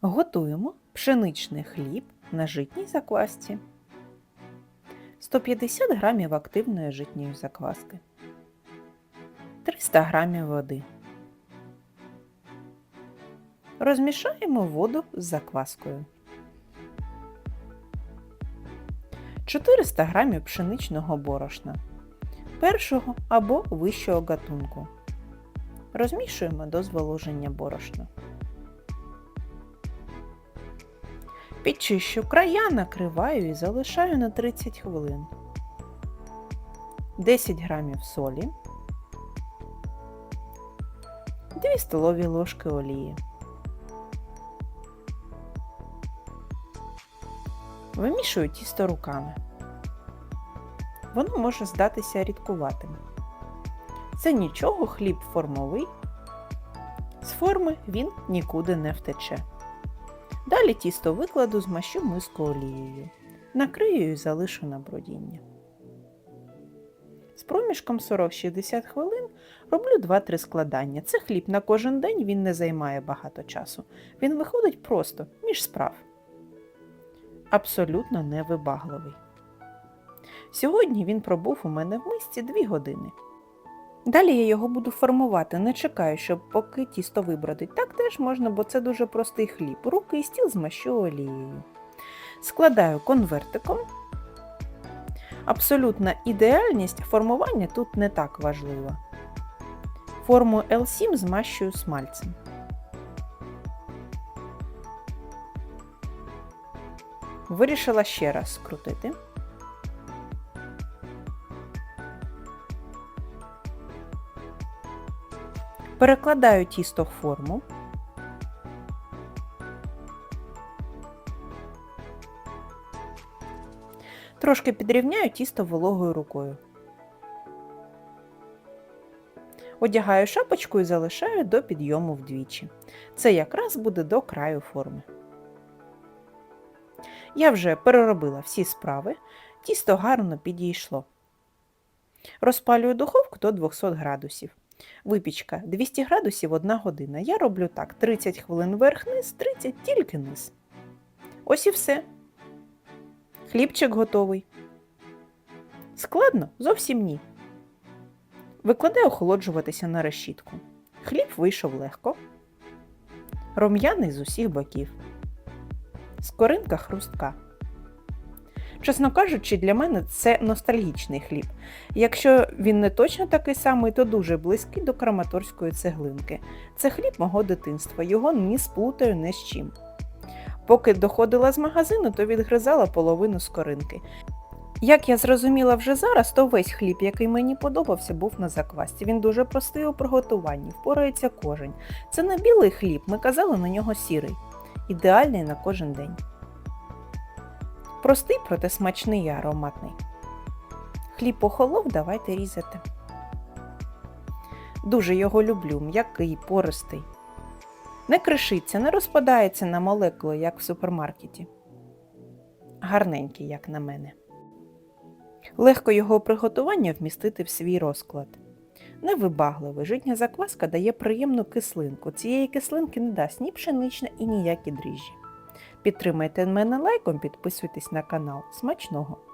Готуємо пшеничний хліб на житній заквасці. 150 г активної житньої закваски. 300 г води. Розмішаємо воду з закваскою. 400 г пшеничного борошна першого або вищого гатунку. Розмішуємо до зволоження борошна. Підчищу края, накриваю і залишаю на 30 хвилин. 10 грамів солі, 2 столові ложки олії. Вимішую тісто руками. Воно може здатися рідкуватим. Це нічого, хліб формовий. З форми він нікуди не втече. Далі тісто викладу, змащу миску олією. Накрию і залишу на бродіння. З проміжком 40-60 хвилин роблю 2-3 складання. Це хліб на кожен день, він не займає багато часу. Він виходить просто між справ. Абсолютно невибагливий. Сьогодні він пробув у мене в мисці 2 години. Далі я його буду формувати, не чекаю, щоб поки тісто вибродить. Так теж можна, бо це дуже простий хліб. Руки і стіл змащу олією. Складаю конвертиком. Абсолютна ідеальність формування тут не так важлива. Форму L7 змащую смальцем. Вирішила ще раз скрутити. Перекладаю тісто в форму. Трошки підрівняю тісто вологою рукою. Одягаю шапочку і залишаю до підйому вдвічі. Це якраз буде до краю форми. Я вже переробила всі справи, тісто гарно підійшло. Розпалюю духовку до 200 градусів. Випічка 200 градусів 1 година. Я роблю так: 30 хвилин верх-низ, 30 тільки низ. Ось і все. Хлібчик готовий. Складно? Зовсім ні. Викладаю охолоджуватися на решітку. Хліб вийшов легко. Рум'яний з усіх боків. Скоринка хрустка. Чесно кажучи, для мене це ностальгічний хліб. Якщо він не точно такий самий, то дуже близький до краматорської цеглинки. Це хліб мого дитинства, його не сплутаю не з чим. Поки доходила з магазину, то відгризала половину скоринки. Як я зрозуміла вже зараз, то весь хліб, який мені подобався, був на заквасці. Він дуже простий у приготуванні, впорається кожен. Це не білий хліб, ми казали на нього сірий. Ідеальний на кожен день. Простий, проте смачний і ароматний. Хліб охолов, давайте різати. Дуже його люблю, м'який, пористий. Не кришиться, не розпадається на молекули, як в супермаркеті. Гарненький, як на мене. Легко його приготування вмістити в свій розклад. Невибагливий, житня закваска дає приємну кислинку. Цієї кислинки не дасть ні пшенична і ніякі дріжджі. Підтримайте мене лайком, підписуйтесь на канал. Смачного!